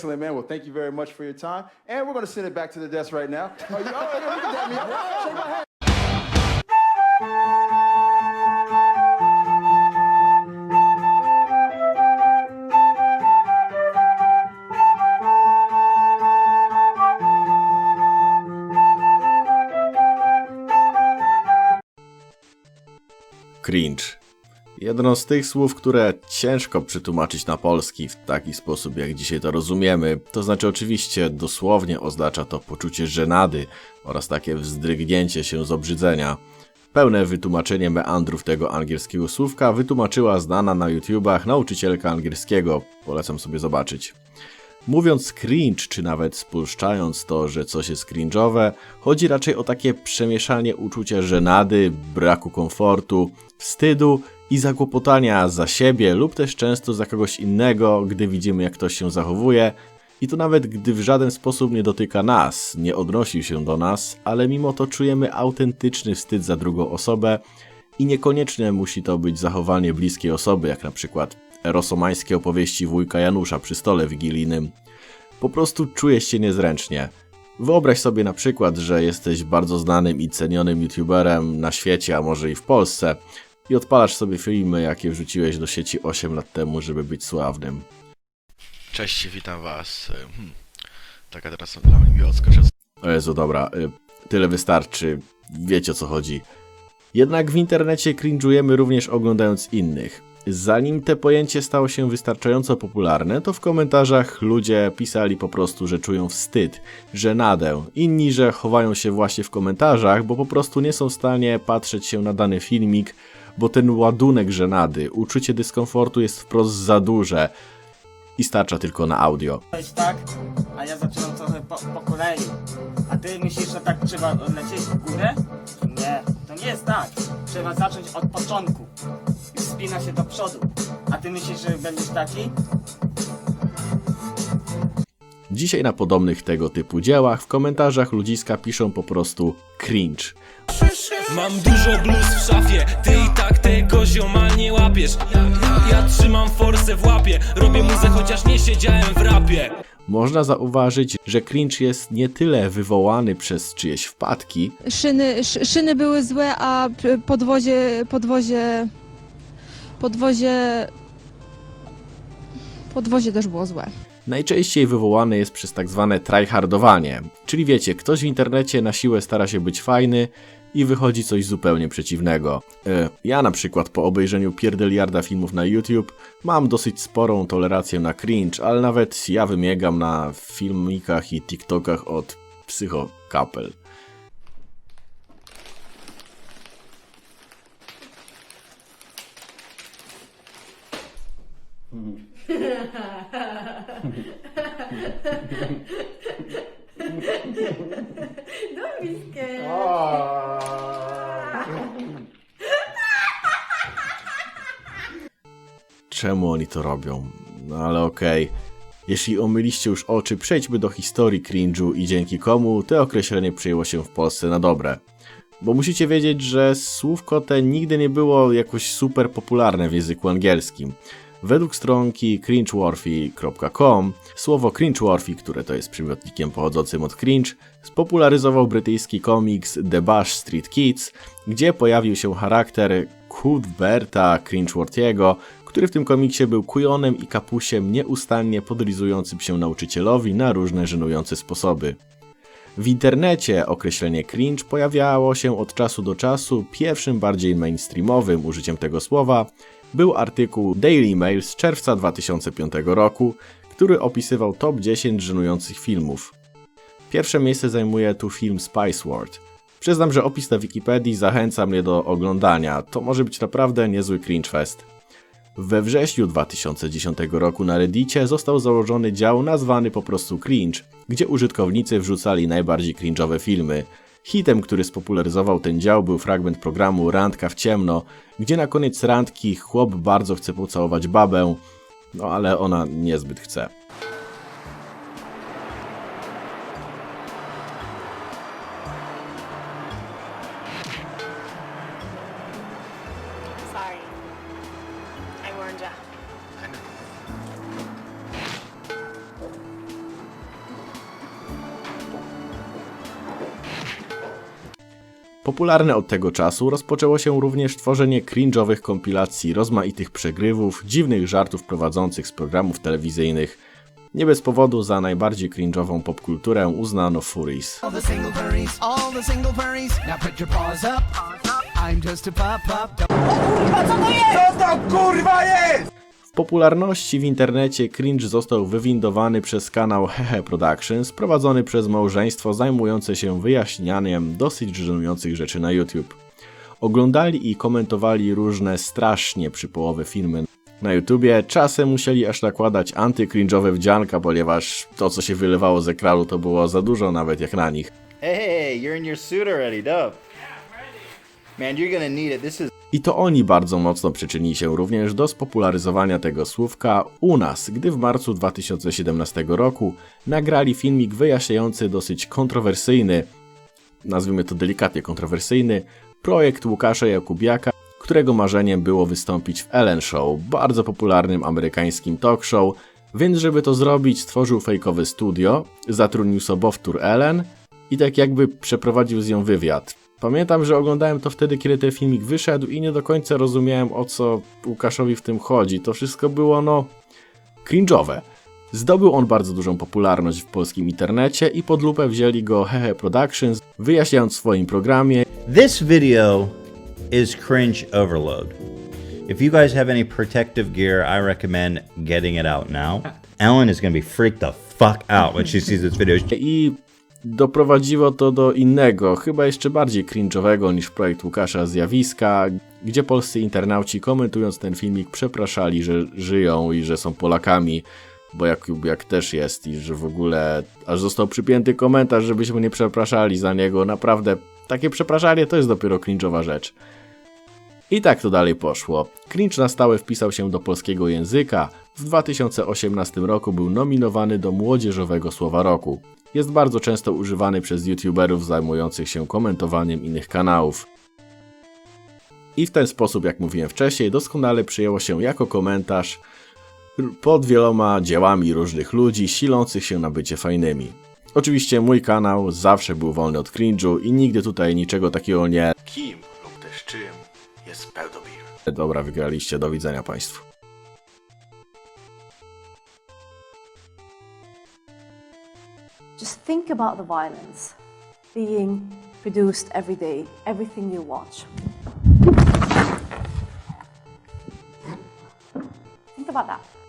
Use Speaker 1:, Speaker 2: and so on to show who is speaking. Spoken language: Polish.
Speaker 1: Excellent, man. Well, thank you very much for your time. And we're going to send it back to the desk right now. Oh.
Speaker 2: Cringe. Jedno z tych słów, które ciężko przetłumaczyć na polski w taki sposób, jak dzisiaj to rozumiemy. To znaczy, oczywiście, dosłownie oznacza to poczucie żenady oraz takie wzdrygnięcie się z obrzydzenia. Pełne wytłumaczenie meandrów tego angielskiego słówka wytłumaczyła znana na YouTubach nauczycielka angielskiego. Polecam sobie zobaczyć. Mówiąc cringe, czy nawet spuszczając to, że coś jest cringe'owe, chodzi raczej o takie przemieszanie uczucia żenady, braku komfortu, wstydu i zakłopotania za siebie lub też często za kogoś innego, gdy widzimy jak ktoś się zachowuje i to nawet gdy w żaden sposób nie dotyka nas, nie odnosi się do nas, ale mimo to czujemy autentyczny wstyd za drugą osobę i niekoniecznie musi to być zachowanie bliskiej osoby, jak na przykład erosomańskie opowieści wujka Janusza przy stole wigilijnym. Po prostu czujesz się niezręcznie. Wyobraź sobie na przykład, że jesteś bardzo znanym i cenionym youtuberem na świecie, a może i w Polsce i odpalasz sobie filmy, jakie wrzuciłeś do sieci 8 lat temu, żeby być sławnym.
Speaker 3: Cześć, witam was. Hmm. Taka teraz dla mnie miła odskoczę.
Speaker 2: O Jezu, dobra, y, tyle wystarczy, wiecie o co chodzi. Jednak w internecie cringe'ujemy również oglądając innych. Zanim te pojęcie stało się wystarczająco popularne, to w komentarzach ludzie pisali po prostu, że czują wstyd, żenadę. Inni, że chowają się właśnie w komentarzach, bo po prostu nie są w stanie patrzeć się na dany filmik, bo ten ładunek żenady, uczucie dyskomfortu jest wprost za duże i starcza tylko na audio.
Speaker 4: Jest tak, a ja zaczynam trochę po, po kolei. A ty myślisz, że tak trzeba lecieć w górę? Nie, to nie jest tak. Trzeba zacząć od początku i wspina się do przodu. A ty myślisz, że będziesz taki?
Speaker 2: Dzisiaj na podobnych tego typu dziełach w komentarzach ludziska piszą po prostu cringe.
Speaker 5: Mam dużo bluz w szafie, ty i tak tego zioma nie łapiesz Ja, trzymam forsę w łapie, robię muzę chociaż nie siedziałem w rapie
Speaker 2: Można zauważyć, że cringe jest nie tyle wywołany przez czyjeś wpadki,
Speaker 6: Szyny, sz, szyny były złe, a podwozie, podwozie, podwozie, podwozie też było złe.
Speaker 2: Najczęściej wywołany jest przez tak zwane tryhardowanie. Czyli wiecie, ktoś w internecie na siłę stara się być fajny i wychodzi coś zupełnie przeciwnego. E, Ja na przykład po obejrzeniu pierdeliarda filmów na YouTube mam dosyć sporą tolerancję na cringe, ale nawet ja wymiegam na filmikach i TikTokach od psychokapel. Czemu oni to robią? No ale okej. Jeśli omyliście już oczy, przejdźmy do historii cringe'u i dzięki komu to określenie przyjęło się w Polsce na dobre. Bo musicie wiedzieć, że słówko te nigdy nie było jakoś super popularne w języku angielskim. Według stronki cringeworthy.com słowo cringeworthy, które to jest przymiotnikiem pochodzącym od cringe, spopularyzował brytyjski komiks The Bash Street Kids, gdzie pojawił się charakter Cuthberta Cringeworthy'ego, który w tym komiksie był kujonem i kapusiem nieustannie podlizującym się nauczycielowi na różne żenujące sposoby. W internecie określenie cringe pojawiało się od czasu do czasu. Pierwszym bardziej mainstreamowym użyciem tego słowa był artykuł Daily Mail z czerwca 2005 roku, który opisywał top 10 żenujących filmów. Pierwsze miejsce zajmuje tu film Spice World. Przyznam, że opis na Wikipedii zachęca mnie do oglądania. To może być naprawdę niezły cringe fest. We wrześniu 2010 roku na Reddicie został założony dział nazwany po prostu Cringe, gdzie użytkownicy wrzucali najbardziej cringe'owe filmy. Hitem, który spopularyzował ten dział był fragment programu Randka w ciemno, gdzie na koniec randki chłop bardzo chce pocałować babę, no ale ona niezbyt chce.
Speaker 7: Sorry. I warned ya.
Speaker 2: Popularne od tego czasu rozpoczęło się również tworzenie cringe'owych kompilacji rozmaitych przegrywów, dziwnych żartów prowadzących z programów telewizyjnych. Nie bez powodu za najbardziej cringe'ową popkulturę uznano Furies.
Speaker 7: The single furries. Now
Speaker 2: popularności w internecie cringe został wywindowany przez kanał Hehe Productions, prowadzony przez małżeństwo zajmujące się wyjaśnianiem dosyć żenujących rzeczy na YouTube. Oglądali i komentowali różne strasznie przypołowe filmy na YouTubie, czasem musieli aż nakładać anty-cringe'owe wdzianka, ponieważ to co się wylewało z ekranu to było za dużo nawet jak na nich.
Speaker 8: Hey, you're in your suit already, dope. Man, you're gonna need it. This is
Speaker 2: I to oni bardzo mocno przyczynili się również do spopularyzowania tego słówka u nas, gdy w marcu 2017 roku nagrali filmik wyjaśniający dosyć kontrowersyjny, nazwijmy to delikatnie kontrowersyjny, projekt Łukasza Jakubiaka, którego marzeniem było wystąpić w Ellen Show, bardzo popularnym amerykańskim talk show, więc żeby to zrobić stworzył fejkowe studio, zatrudnił sobowtór Ellen i tak jakby przeprowadził z nią wywiad. Pamiętam, że oglądałem to wtedy, kiedy ten filmik wyszedł i nie do końca rozumiałem o co Łukaszowi w tym chodzi. To wszystko było no cringe'owe. Zdobył on bardzo dużą popularność w polskim internecie i pod lupę wzięli go Hehe Productions, wyjaśniając w swoim programie,
Speaker 9: This video is cringe overload. If you guys have any protective gear, I recommend getting it out now. Ellen is gonna be freaked the fuck out when she sees this video.
Speaker 2: i doprowadziło to do innego, chyba jeszcze bardziej cringe'owego niż projekt Łukasza zjawiska, gdzie polscy internauci komentując ten filmik przepraszali, że żyją i że są Polakami, bo Jakub jak też jest i że w ogóle aż został przypięty komentarz, żebyśmy nie przepraszali za niego. Naprawdę, takie przepraszanie to jest dopiero cringe'owa rzecz. I tak to dalej poszło. Cringe na stałe wpisał się do polskiego języka. W 2018 roku był nominowany do Młodzieżowego Słowa Roku. Jest bardzo często używany przez youtuberów zajmujących się komentowaniem innych kanałów. I w ten sposób, jak mówiłem wcześniej, doskonale przyjęło się jako komentarz pod wieloma dziełami różnych ludzi silących się na bycie fajnymi. Oczywiście mój kanał zawsze był wolny od cringe'u i nigdy tutaj niczego takiego nie
Speaker 3: Kim jest Peldobir?
Speaker 2: Dobra, wygraliście. Do widzenia Państwu.
Speaker 10: Just think about the violence being produced every day, everything you watch. Think about that.